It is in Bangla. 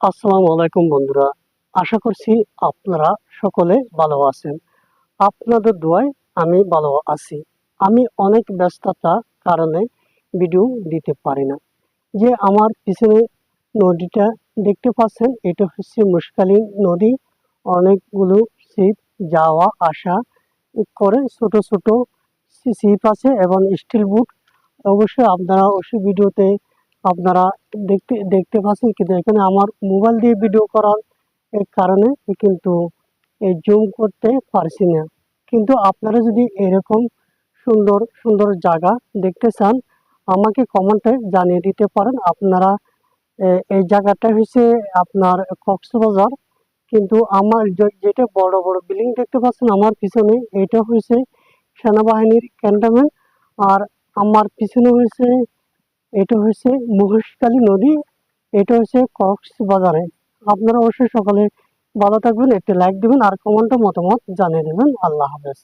আসসালামু আলাইকুম বন্ধুরা, আশা করছি আপনারা সকলে ভালো আছেন। আপনাদের দোয়ায় আমি ভালো আছি। আমি অনেক ব্যস্ততা কারণে ভিডিও দিতে পারি না। যে আমার পিছনে নদীটা দেখতে পাচ্ছেন, এটা হচ্ছে মুশকালী নদী। অনেকগুলো শিপ যাওয়া, আসা করে ছোট ছোট শিপ আছে এবং স্টিল বুট। অবশ্যই আপনারা অবশ্যই ভিডিওতে আপনারা দেখতে দেখতে পাচ্ছেন কিন্তু এখানে আমার মোবাইল দিয়ে ভিডিও করার কারণে কিন্তু এই জুম করতে পারছি না। কিন্তু আপনারা যদি এরকম সুন্দর সুন্দর জায়গা দেখতে চান, আমাকে কমেন্টে জানিয়ে দিতে পারেন। আপনারা এই জায়গাটা হচ্ছে আপনার কক্সবাজার। কিন্তু আমার যেটা বড় বড় বিল্ডিং দেখতে পাচ্ছেন, আমার পিছনে এটা হয়েছে সেনাবাহিনীর ক্যান্টনমেন্ট আর আমার পিছনে হয়েছে এটা হচ্ছে মহেশকালী নদী, এটা হচ্ছে কক্সবাজারে। আপনারা অবশ্যই সকালে ভালো থাকবেন, একটি লাইক দেবেন আর কমেন্টও মতামত জানিয়ে দেবেন। আল্লাহ হাফেজ।